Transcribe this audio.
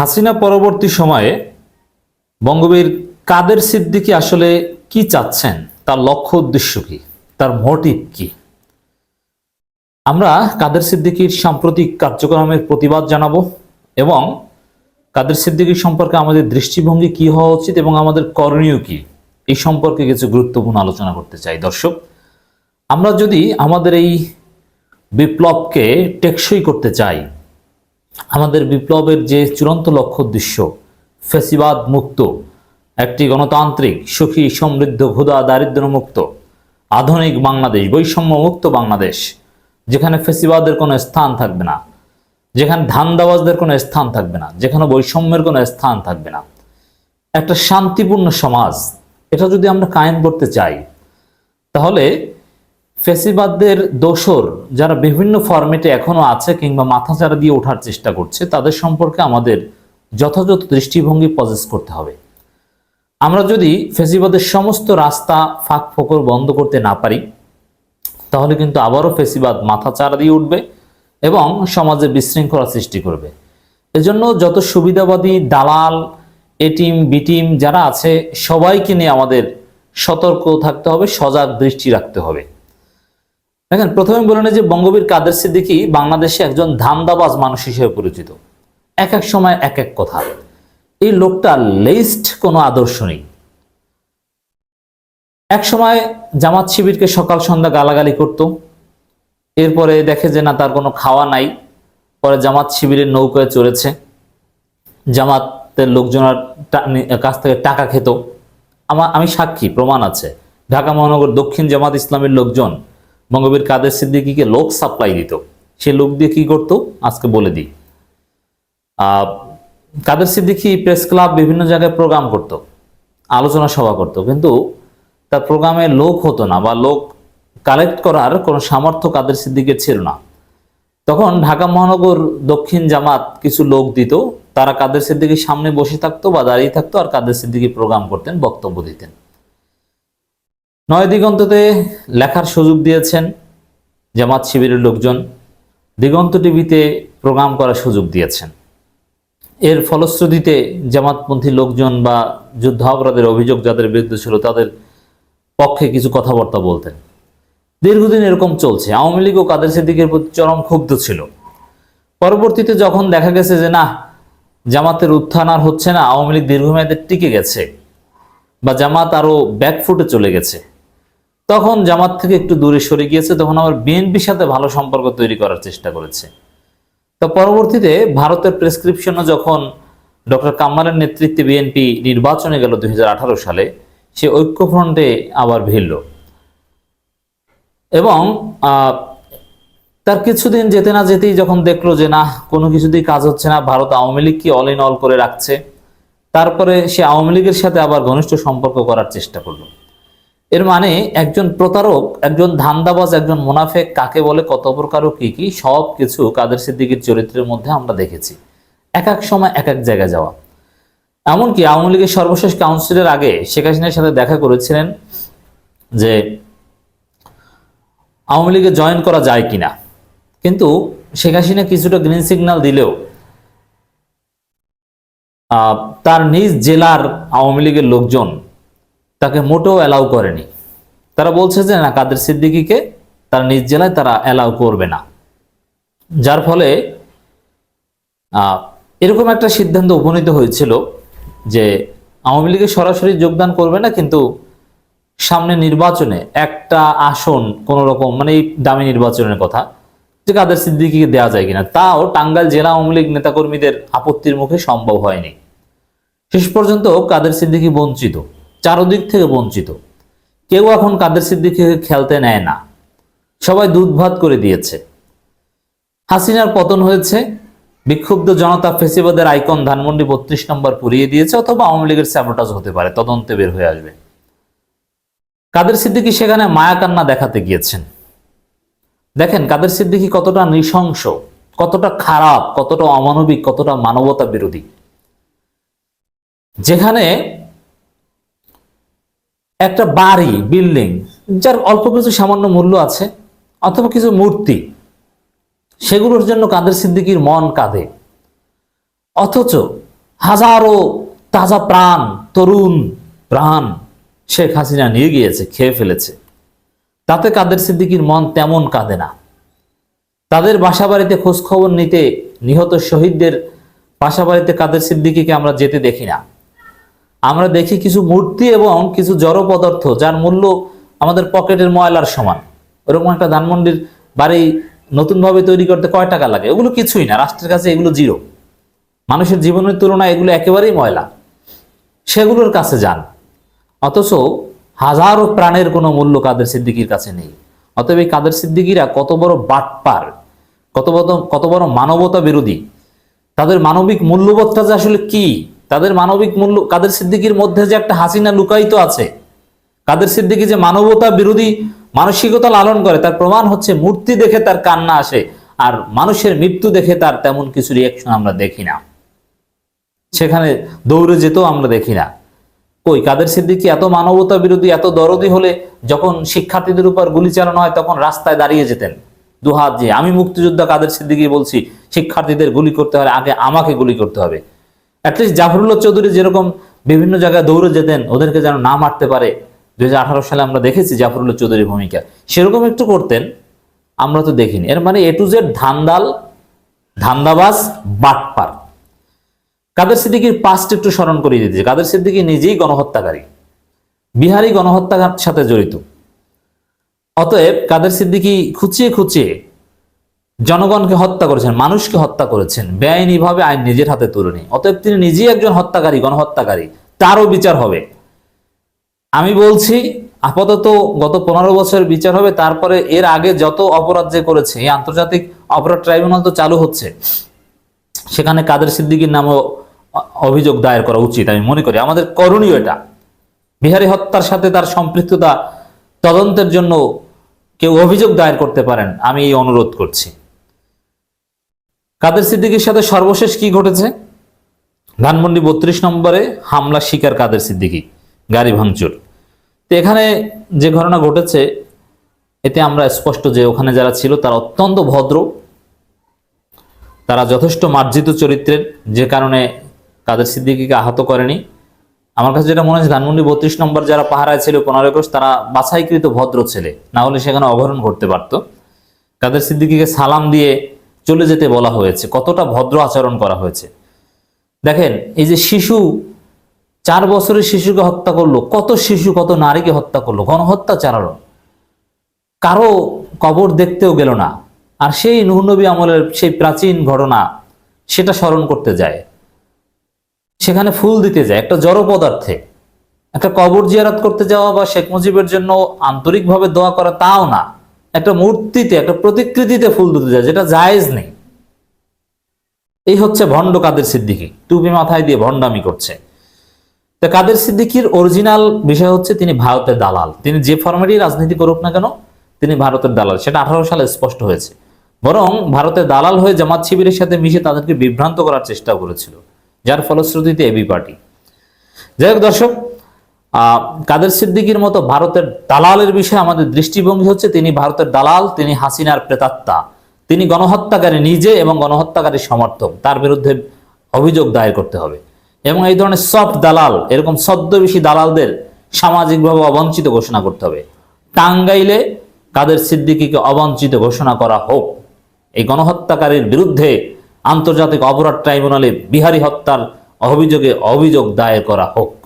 হাসিনা পরবর্তী সময়ে বঙ্গবীর কাদের সিদ্দিকী আসলে কি চাচ্ছেন? তার লক্ষ্য উদ্দেশ্য কি? তার মোটিভ কি? আমরা কাদের সিদ্দিকীর সাম্প্রতিক কার্যক্রমের প্রতিবাদ জানাব এবং কাদের সিদ্দিকীর সম্পর্কে আমাদের দৃষ্টিভঙ্গি কি হওয়া উচিত এবং আমাদের করণীয় কি? এই সম্পর্কে কিছু গুরুত্বপূর্ণ আলোচনা করতে চাই, দর্শক। আমরা যদি আমাদের এই বিপ্লবকে টেকসই করতে চাই আমাদের বিপ্লবের যে চূড়ান্ত লক্ষ্য উদ্দেশ্য, ফেসিবাদ মুক্ত, একটি গণতান্ত্রিক, সুখী, সমৃদ্ধ ক্ষুদা দারিদ্র মুক্ত, আধুনিক বাংলাদেশ বৈষম্য মুক্ত বাংলাদেশ, যেখানে ফেসিবাদের কোনো স্থান থাকবে না, যেখানে ধান্দাবাজদের কোনো স্থান থাকবে না, যেখানে বৈষম্যের কোনো স্থান থাকবে না। একটা শান্তিপূর্ণ সমাজ, এটা যদি আমরা কায়েম করতে চাই, তাহলে ফেসিবাদদের দোসর যারা বিভিন্ন ফরম্যাটে এখনও আছে কিংবা মাথাচাড়া দিয়ে ওঠার চেষ্টা করছে, তাদের সম্পর্কে আমাদের যথাযথ দৃষ্টিভঙ্গি পজেস করতে হবে। আমরা যদি ফেসিবাদের সমস্ত রাস্তা, ফাঁক, ফোকর বন্ধ করতে না পারি, তাহলে কিন্তু আবারও ফেসিবাদ মাথা চাড়া দিয়ে উঠবে এবং সমাজে বিশৃঙ্খলা সৃষ্টি করবে। এজন্য যত সুবিধাবাদী দালাল, এটিম, বিটিম যারা আছে, সবাইকে নিয়ে আমাদের সতর্ক থাকতে হবে, সজাগ দৃষ্টি রাখতে হবে। দেখেন, প্রথমে বলে নেই যে বঙ্গবীর কাদের সিদ্দিকী বাংলাদেশে একজন ধান্দাবাজ মানুষ হিসেবে পরিচিত। এক এক সময় এক এক কথা। এই লোকটা লিস্ট কোনো আদর্শ নেই। এক সময় জামাত শিবিরকে সকাল সন্ধ্যা গালাগালি করত। এরপরে দেখে যে না, তার কোনো খাওয়া নাই। পরে জামাত শিবিরের নৌকায় চড়েছে। জামাতের লোকজনের কাছ থেকে টাকা খেত। আমার আমি সাক্ষী, প্রমাণ আছে। ঢাকা মহানগর দক্ষিণ জামাত ইসলামের লোকজন বঙ্গবীর কাদের সিদ্দিকীকে লোক সাপ্লাই দিত। সে লোক দিয়ে কি করতো? আজকে বলে দিই। কাদের সিদ্দিকী প্রেস ক্লাব বিভিন্ন জায়গায় প্রোগ্রাম করত, আলোচনা সভা করত, কিন্তু তার প্রোগ্রামে লোক হতো না বা লোক কালেক্ট করার কোনো সামর্থ্য কাদের সিদ্দিকের ছিল না। তখন ঢাকা মহানগর দক্ষিণ জামাত কিছু লোক দিত, তারা কাদের সিদ্দিকীর সামনে বসে থাকতো বা দাঁড়িয়ে থাকতো আর কাদের সিদ্দিকী প্রোগ্রাম করতেন, বক্তব্য দিতেন। নয় দিগন্ততে লেখার সুযোগ দিয়েছেন জামাত শিবিরের লোকজন। দিগন্ত টিভিতে প্রোগ্রাম করার সুযোগ দিয়েছেন। এর ফলশ্রুতিতে জামাতপন্থী লোকজন বা যুদ্ধ অপরাধের অভিযোগ যাদের বিরুদ্ধে ছিল তাদের পক্ষে কিছু কথাবার্তা বলতেন। দীর্ঘদিন এরকম চলছে। আওয়ামী লীগ ও কাদের সিদ্দিকের প্রতি চরম ক্ষুব্ধ ছিল। পরবর্তীতে যখন দেখা গেছে যে, না, জামাতের উত্থান আর হচ্ছে না, আওয়ামী লীগ দীর্ঘমেয়াদে টিকে গেছে বা জামাত আরও ব্যাকফুটে চলে গেছে। তখন জামাত থেকে একটু দূরে সরে গিয়েছে, তখন আবার বিএনপির সাথে ভালো সম্পর্ক তৈরি করার চেষ্টা করেছে। তো পরবর্তীতে ভারতের প্রেসক্রিপশনে যখন ডক্টর কামালের নেতৃত্বে বিএনপি নির্বাচনে গেল দুই হাজার আঠারো সালে, সে ঐক্যফ্রন্টে আবার ভিড়ল। এবং তার কিছুদিন যেতে না যেতেই যখন দেখল যে না কোনো কিছুতেই কাজ হচ্ছে না, ভারত আওয়ামী লীগ কি অল ইন অল করে রাখছে। তারপরে সে আওয়ামী লীগের সাথে আবার ঘনিষ্ঠ সম্পর্ক করার চেষ্টা করল। এর মানে একজন প্রতারক, একজন ধান্দাবাজ, একজন মুনাফেক কাকে বলে, কত প্রকার ও কি কি, সব কিছু কাদের সিদ্দিকীর চরিত্রের মধ্যে আমরা দেখেছি। এক এক সময়, এক এক জায়গায় যাওয়া। এমনকি আওয়ামী লীগের সর্বশেষ কাউন্সিলের আগে শেখ হাসিনার সাথে দেখা করেছিলেন যে আওয়ামী লীগে জয়েন করা যায় কিনা। কিন্তু শেখ হাসিনা কিছুটা গ্রিন সিগন্যাল দিলেও তার নিজ জেলার আওয়ামী লীগের লোকজন তাকে মোটেও অ্যালাউ করেনি। তারা বলছে যে, না, কাদের সিদ্দিকিকে তার নিজ জেলায় তারা অ্যালাউ করবে না। যার ফলে এরকম একটা সিদ্ধান্ত উপনীত হয়েছিল যে, আওয়ামী লীগে সরাসরি যোগদান করবে না, কিন্তু সামনে নির্বাচনে একটা আসন কোন রকম মানে এই দামি নির্বাচনের কথা, যে কাদের সিদ্দিকিকে দেওয়া যায় কিনা, তাও টাঙ্গাইল জেলা আওয়ামী লীগ নেতাকর্মীদের আপত্তির মুখে সম্ভব হয়নি। শেষ পর্যন্ত কাদের সিদ্দিকি বঞ্চিত। চারদিক থেকে বঞ্চিত। কেউ এখন কাদের সিদ্দিকিকে খেলতে নেয় না। সবাই দুধ ভাত করে দিয়েছে। হাসিনার পতন হয়েছে। বিক্ষুব্ধ জনতা ফেসিবাদের আইকন ধানমন্ডি বত্রিশ নম্বর পুড়িয়ে দিয়েছে অথবা আওয়ামী লীগের স্যাবোটাজ হতে পারে, তদন্তে বের হয়ে আসবে। কাদের সিদ্দিকী সেখানে মায়াকান্না দেখাতে গিয়েছেন? দেখেন, কাদের সিদ্দিকী কতটা নৃশংস, কতটা খারাপ, কতটা অমানবিক, কতটা মানবতা বিরোধী। যেখানে একটা বাড়ি বিল্ডিং যার অল্প কিছু সামান্য মূল্য আছে অথবা কিছু মূর্তি, সেগুলোর জন্য কাদের সিদ্দিকির মন কাঁদে? অথচ হাজারো তাজা প্রাণ, তরুণ প্রাণ শেখ হাসিনা নিয়ে গিয়েছে, খেয়ে ফেলেছে। তাতে কাদের সিদ্দিকির মন তেমন কাঁদে না। তাদের বাসা বাড়িতে খোঁজ খবর নিতে নিহত শহীদদের বাসা বাড়িতে কাদের সিদ্দিকিকে আমরা যেতে দেখি না। আমরা দেখি কিছু মূর্তি এবং কিছু জড় পদার্থ, যার মূল্য আমাদের পকেটের ময়লার সমান। ওরকম একটা ধানমন্ডির বাড়ি নতুনভাবে তৈরি করতে কয় টাকা লাগে? ওগুলো কিছুই না, রাষ্ট্রের কাছে এগুলো জিরো। মানুষের জীবনের তুলনায় এগুলো একেবারেই ময়লা। সেগুলোর কাছে যান। অথচ হাজারো প্রাণের কোনো মূল্য কাদের সিদ্দিকির কাছে নেই। অতএব এই কাদের সিদ্দিকিরা কত বড় বাটপার, কত বড় কত বড় মানবতা বিরোধী? তাদের মানবিক মূল্যবোধটা যে আসলে কি? তাদের মানবিক মূল্য, কাদের সিদ্দিকির মধ্যে যে একটা হাসিনা লুকায়িত আছে, কাদের সিদ্দিকি যে মানবতা বিরোধী মানসিকতা লালন করে, তার প্রমাণ হচ্ছে মূর্তি দেখে তার কান্না আসে আর মানুষের মৃত্যু দেখে তার তেমন কিছু রিয়াকশন আমরা দেখি না। সেখানে দৌড়ে যেতেও আমরা দেখি না। কই, কাদের সিদ্দিকি এত মানবতা বিরোধী, এত দরদি হলে যখন শিক্ষার্থীদের উপর গুলি চালানো হয় তখন রাস্তায় দাঁড়িয়ে যেতেন। দুহাত যে আমি মুক্তিযোদ্ধা কাদের সিদ্দিকি বলছি, শিক্ষার্থীদের গুলি করতে হলে আগে আমাকে গুলি করতে হবে। অ্যাটলিস্ট জাফরুল্লাহ চৌধুরী যেরকম বিভিন্ন জায়গায় দৌড়ে যেতেন, ওদেরকে যেন না মারতে পারে। দুই হাজার আঠারো সালে আমরা দেখেছি জাফরুল্লাহ চৌধুরীর ভূমিকা। সেরকম একটু করতেন, আমরা তো দেখিনি। এর মানে এ টু জেড ধান্দাল, ধান্দাবাজ, বাটপার। কাদের সিদ্দিকির পাস্ট একটু স্মরণ করিয়ে দিতে কাদের সিদ্দিকি নিজেই গণহত্যাকারী। বিহারি গণহত্যার সাথে জড়িত। অতএব কাদের সিদ্দিকি খুঁচিয়ে খুঁচিয়ে জনগণকে হত্যা করেছেন, মানুষকে হত্যা করেছেন, বেআইনিভাবে আইন নিজের হাতে তুলে অতএব তিনি নিজেই একজন হত্যাকারী, গণহত্যাকারী। তারও বিচার হবে। আমি বলছি, আপাতত গত পনেরো বছরের বিচার হবে, তারপরে এর আগে যত অপরাধ যে করেছে, এই আন্তর্জাতিক অপরাধ ট্রাইব্যুনাল তো চালু হচ্ছে। সেখানে কাদের সিদ্দিকির নামও অভিযোগ দায়ের করা উচিত, আমি মনে করি। আমাদের করণীয় এটা। বিহারি হত্যার সাথে তার সম্পৃক্ততা তদন্তের জন্য কেউ অভিযোগ দায়ের করতে পারেন, আমি এই অনুরোধ করছি। কাদের সিদ্দিকির সাথে সর্বশেষ কি ঘটেছে? ধানমন্ডি বত্রিশ নম্বরে হামলা শিকার কাদের সিদ্দিকি? গাড়ি ভাঙচুর। তো এখানে যে ঘটনা ঘটেছে, এতে আমরা স্পষ্ট যে ওখানে যারা ছিল, তারা অত্যন্ত ভদ্র। তারা যথেষ্ট মার্জিত চরিত্রের, যে কারণে কাদের সিদ্দিকিকে আহত করেনি। আমার কাছে যেটা মনে হচ্ছে, ধানমন্ডি বত্রিশ নম্বর যারা পাহারায় ছিল, পনেরো একুশ, তারা বাছাইকৃত ভদ্র ছেলে। না হলে সেখানে অঘরণ ঘটতে পারত। কাদের সিদ্দিকিকে সালাম দিয়ে চলে যেতে বলা হয়েছে, কতটা ভদ্র আচরণ করা হয়েছে। দেখেন, এই যে শিশু, চার বছরের শিশুকে হত্যা করল, কত শিশু, কত নারীকে হত্যা করল, গণহত্যা চালালো। কারও কবর দেখতেও গেল না, আর সেই নুহনবী আমলের সেই প্রাচীন ঘটনা, সেটা স্মরণ করতে যায়। সেখানে ফুল দিতে যায়, একটা জড় পদার্থে। একটা কবর জিয়ারাত করতে যাওয়া বা শেখ মুজিবের জন্য আন্তরিকভাবে দোয়া করা তাও না। একটা মূর্তিতে, একটা প্রতিকৃতিতে ফুল দিতে যায়, যেটা জায়েজ নেই। এই হচ্ছে ভণ্ড কাদের সিদ্দিকি। টুপি মাথায় দিয়ে ভণ্ডামি করছে। তো কাদের সিদ্দিকির অরিজিনাল বিষয় হচ্ছে তিনি ভারতের দালাল। তিনি যে ফর্মেটই রাজনীতি করুক না কেন, তিনি ভারতের দালাল। সেটা আঠারো সালে স্পষ্ট হয়েছে। বরং ভারতের দালাল হয়ে জামাত শিবিরের সাথে মিশে তাদেরকে বিভ্রান্ত করার চেষ্টা করেছিল। যার ফলশ্রুতিতে এবি পার্টি। যাই হোক দর্শক কাদের সিদ্দিকির মতো ভারতের দালালের বিষয়ে আমাদের দৃষ্টিভঙ্গি হচ্ছে তিনি ভারতের দালাল, তিনি হাসিনার প্রেতাত্মা। তিনি গণহত্যাকারী নিজে এবং গণহত্যাকারী সমর্থক। তার বিরুদ্ধে অভিযোগ দায়ের করতে হবে। এবং এই ধরনের সফট দালাল, এরকম ছদ্মবেশী দালালদের সামাজিকভাবে অবঞ্চিত ঘোষণা করতে হবে। টাঙ্গাইলে কাদের সিদ্দিকিকে অবঞ্চিত ঘোষণা করা হোক। এই গণহত্যাকারীর বিরুদ্ধে আন্তর্জাতিক অপরাধ ট্রাইব্যুনালে বিহারি হত্যার অভিযোগে অভিযোগ দায়ের করা হোক।